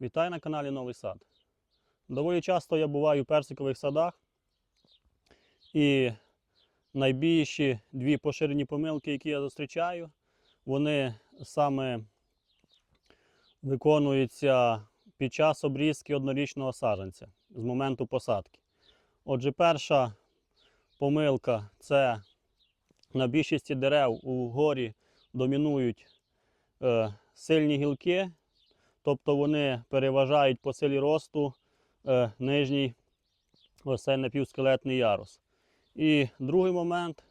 Вітаю на каналі Новий Сад. Доволі часто я буваю в персикових садах. І найбільші дві поширені помилки, які я зустрічаю, вони саме виконуються під час обрізки однорічного саджанця з моменту посадки. Отже, перша помилка це на більшості дерев у горі домінують е, сильні гілки, тобто вони переважають по силі росту е, нижній ось цей напівскелетний ярус. І другий момент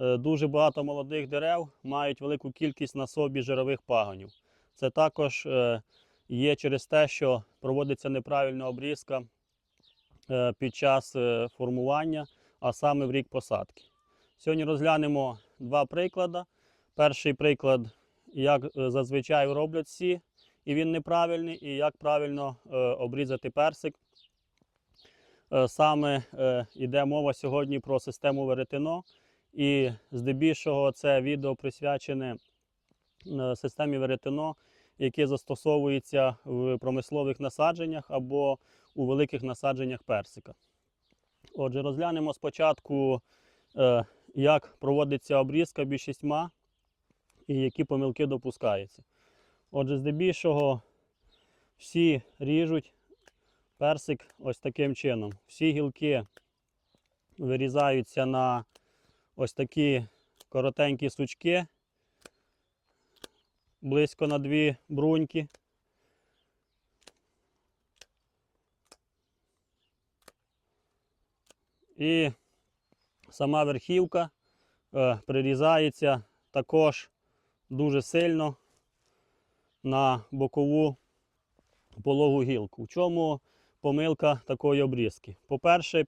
е, дуже багато молодих дерев мають велику кількість на собі жирових пагонів. Це також е, є через те, що проводиться неправильна обрізка е, під час е, формування, а саме в рік посадки. Сьогодні розглянемо два приклади. Перший приклад, як е, зазвичай роблять всі, і він неправильний, і як правильно е, обрізати персик. Е, Саме е, йде мова сьогодні про систему веретено, і здебільшого це відео присвячене системі веретено, яке застосовується в промислових насадженнях або у великих насадженнях персика. Отже, розглянемо спочатку, як проводиться обрізка більшістьма і які помилки допускаються. Отже, здебільшого всі ріжуть персик ось таким чином. Всі гілки вирізаються на ось такі коротенькі сучки, близько на дві бруньки. І сама верхівка е, прирізається також дуже сильно на бокову пологу гілку. В чому помилка такої обрізки? По-перше,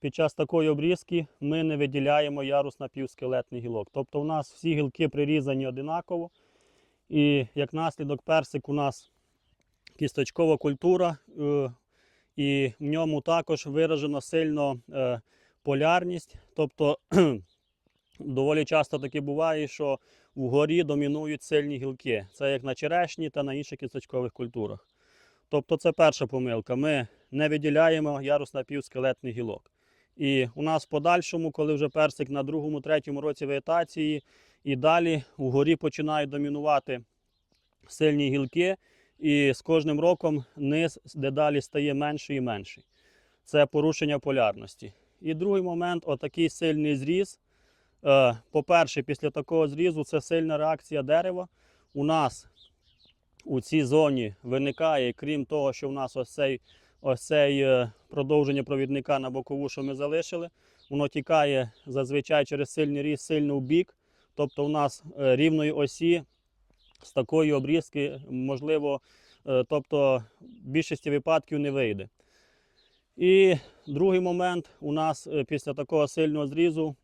під час такої обрізки ми не виділяємо ярус напівскелетний гілок. Тобто у нас всі гілки прирізані одинаково. І як наслідок персик у нас кісточкова культура, е, і в ньому також виражено сильно е, полярність. Тобто доволі часто таке буває, що вгорі домінують сильні гілки. Це як на черешні та на інших кісточкових культурах. Тобто це перша помилка. Ми не виділяємо ярус напівскелетний гілок. І у нас в подальшому, коли вже персик на другому, третьому році вегетації, і далі вгорі починають домінувати сильні гілки, і з кожним роком низ дедалі стає менший і менший. Це порушення полярності. І другий момент отакий сильний зріз. Е, По-перше, після такого зрізу це сильна реакція дерева. У нас у цій зоні виникає, крім того, що в нас ось цей, ось цей е, продовження провідника на бокову, що ми залишили, воно тікає зазвичай через сильний різ сильно в бік. Тобто у нас е, рівної осі з такої обрізки, можливо, тобто в більшості випадків не вийде. І другий момент у нас після такого сильного зрізу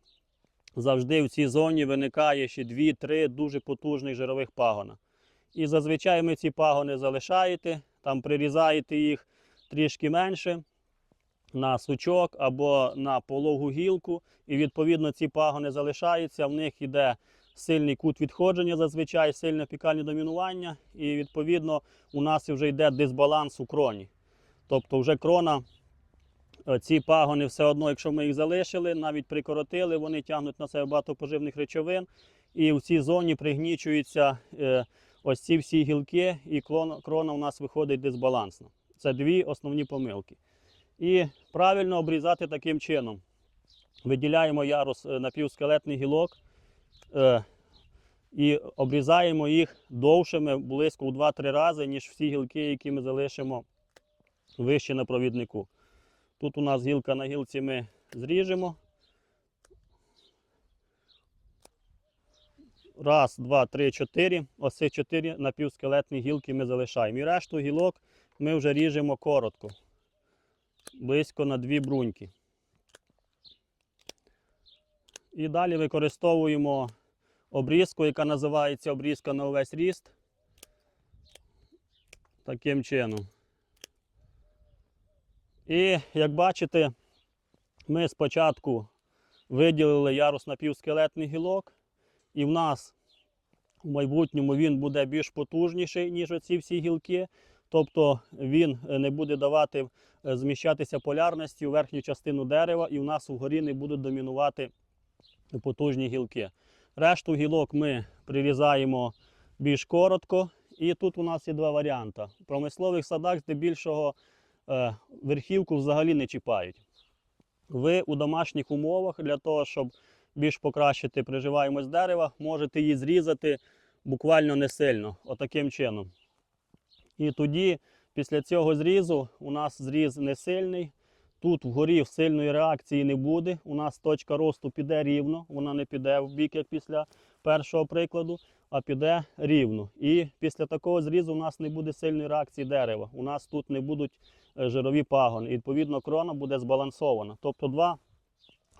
завжди в цій зоні виникає ще 2-3 дуже потужних жирових пагона. І зазвичай ми ці пагони залишаєте, там прирізаєте їх трішки менше на сучок або на пологу гілку. І відповідно ці пагони залишаються, в них йде сильний кут відходження, зазвичай сильне пікальне домінування. І відповідно у нас вже йде дисбаланс у кроні. Тобто вже крона Ці пагони все одно, якщо ми їх залишили, навіть прикоротили, вони тягнуть на себе багато поживних речовин. І в цій зоні пригнічуються е, ось ці всі гілки, і крона у нас виходить дисбалансна. Це дві основні помилки. І правильно обрізати таким чином. Виділяємо ярус е, напівскелетний гілок е, і обрізаємо їх довшими близько у 2-3 рази, ніж всі гілки, які ми залишимо вище на провіднику. Тут у нас гілка на гілці ми зріжемо. Раз, два, три, чотири. Ось ці чотири напівскелетні гілки ми залишаємо. І решту гілок ми вже ріжемо коротко, близько на дві бруньки. І далі використовуємо обрізку, яка називається обрізка на увесь ріст. Таким чином. І як бачите, ми спочатку виділили ярус напівскелетний гілок, і в нас в майбутньому він буде більш потужніший, ніж оці всі гілки. Тобто він е, не буде давати е, зміщатися полярності у верхню частину дерева, і у нас вгорі не будуть домінувати потужні гілки. Решту гілок ми прирізаємо більш коротко. І тут у нас є два варіанти. В промислових садах здебільшого верхівку взагалі не чіпають. Ви у домашніх умовах для того, щоб більш покращити приживаємость дерева, можете її зрізати буквально не сильно, отаким чином. І тоді, після цього зрізу, у нас зріз не сильний. Тут вгорі сильної реакції не буде. У нас точка росту піде рівно, вона не піде в бік, як після першого прикладу, а піде рівно. І після такого зрізу у нас не буде сильної реакції дерева. У нас тут не будуть е, жирові пагони. І, відповідно, крона буде збалансована. Тобто два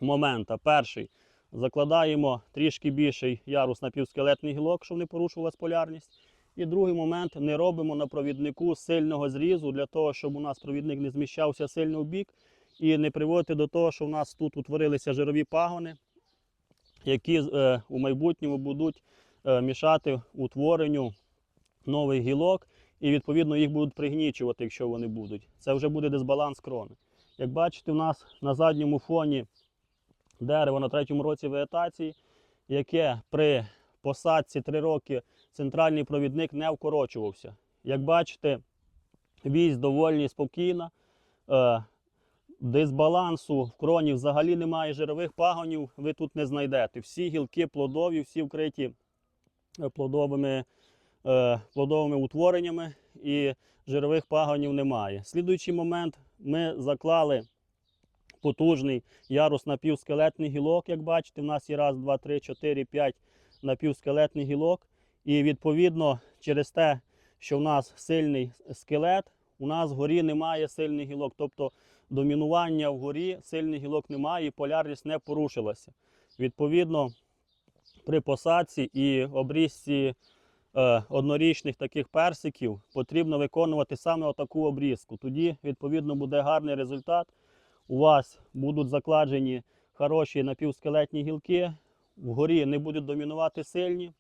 моменти. Перший закладаємо трішки більший ярус напівскелетний гілок, щоб не порушувалась полярність. І другий момент не робимо на провіднику сильного зрізу для того, щоб у нас провідник не зміщався сильно в бік і не приводити до того, що у нас тут утворилися жирові пагони, які е, у майбутньому будуть мішати утворенню нових гілок, і відповідно їх будуть пригнічувати, якщо вони будуть. Це вже буде дисбаланс крони. Як бачите, у нас на задньому фоні дерево на третьому році вегетації, яке при посадці 3 роки центральний провідник не вкорочувався. Як бачите, вісь доволі спокійна. Е, Дисбалансу в кроні взагалі немає жирових пагонів, ви тут не знайдете. Всі гілки плодові, всі вкриті е, плодовими, е, плодовими утвореннями і жирових пагонів немає. Слідуючий момент ми заклали потужний ярус напівскелетний гілок. Як бачите, в нас є раз, два, три, чотири, п'ять напівскелетний гілок. І відповідно через те, що в нас сильний скелет, у нас вгорі немає сильних гілок. Тобто домінування вгорі сильних гілок немає і полярність не порушилася. Відповідно, при посадці і обрізці е, однорічних таких персиків потрібно виконувати саме отаку обрізку. Тоді, відповідно, буде гарний результат. У вас будуть закладені хороші напівскелетні гілки, вгорі не будуть домінувати сильні.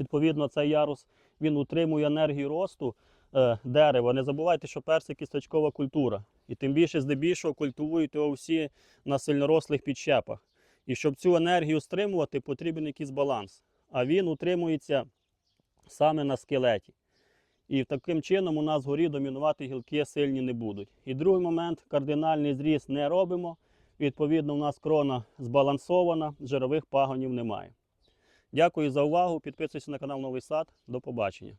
Відповідно, цей ярус він утримує енергію росту е, дерева. Не забувайте, що персик кісточкова культура. І тим більше, здебільшого, культивують його всі на сильнорослих підщепах. І щоб цю енергію стримувати, потрібен якийсь баланс. А він утримується саме на скелеті. І таким чином у нас вгорі домінувати гілки сильні не будуть. І другий момент кардинальний зріз не робимо. Відповідно, у нас крона збалансована, жирових пагонів немає. Дякую за увагу. Підписуйся на канал Новий Сад. До побачення.